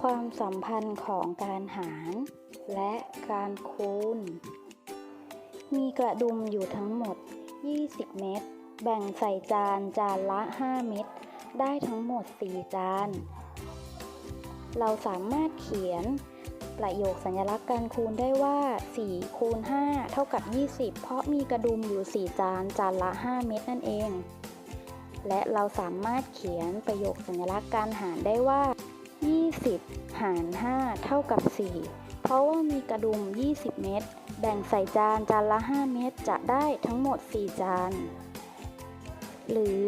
ความสัมพันธ์ของการหาร และการคูณ มีกระดุมอยู่ทั้งหมด 20 เม็ด แบ่งใส่จานจานละ 5 เม็ด ได้ทั้งหมด 4 จาน เราสามารถเขียนประโยคสัญลักษณ์การคูณได้ว่า4คูณ5เท่ากับ 20 เพราะมีกระดุมอยู่ 4 จาน จานละ 5 เม็ดนั่นเอง และเราสามารถเขียนประโยคสัญลักษณ์การหารได้ว่า20 20 หาร 5 เท่ากับ 4 เพราะว่ามีกระดุม 20 เม็ด แบ่งใส่จานจานละ 5 เม็ดจะได้ทั้งหมด 4 จาน หรือ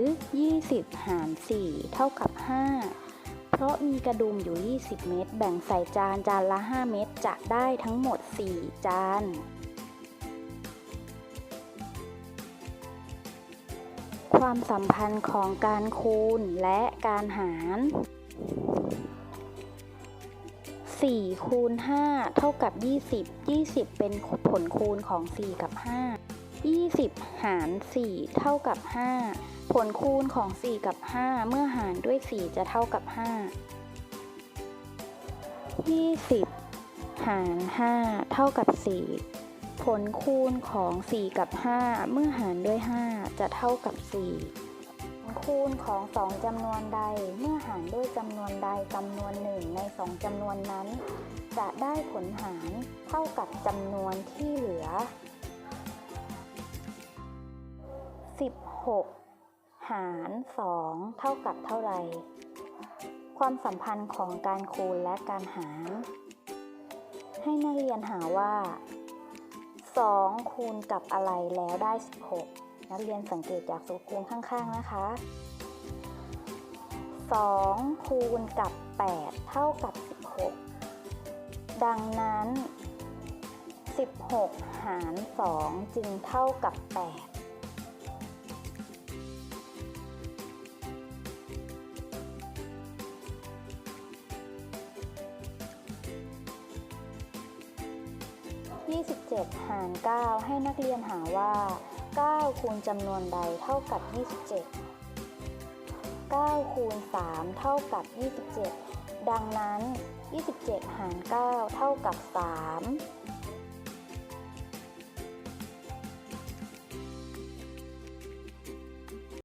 20 หาร 4 เท่ากับ 5 เพราะมีกระดุมอยู่ 20 เม็ด แบ่งใส่จานจานละ 5 เม็ดจะได้ทั้งหมด 4 จานความสัมพันธ์ของการคูณและการหาร 4 คูณ 5 เท่ากับ 20 20 เป็นผลคูณของ 4 กับ 5 20 หาร 4 เท่ากับ 5 ผลคูณของ 4 กับ 5 เมื่อหารด้วย 4 จะเท่ากับ 5 20 หาร 5 เท่ากับ 4 ผลคูณของ 4 กับ 5 เมื่อหารด้วย 5 จะเท่ากับ 4 คูณของ2จำนวนใดเมื่อหารด้วยจำนวนใดจำนวนหนึ่งใน2จำนวนนั้น จะได้ผลหารเท่ากับจำนวนที่เหลือ 16 หาร 2 เท่ากับเท่าไหร่ ความสัมพันธ์ของการคูณและการหาร ให้นักเรียนหาว่า 2 คูณกับอะไรแล้วได้ 16 นักเรียนสังเกตจากสูตรคูณข้างๆนะคะ 2 คูณกับ 8 เท่ากับ 16 ดังนั้น 16 หาร 2 จึงเท่ากับ 8 27 หาร 9 ให้นักเรียนหาว่า 9 คูณจำนวนใดเท่ากับ 27 9 คูณ 3 เท่ากับ 27 ดังนั้น 27 หาร 9 เท่ากับ 3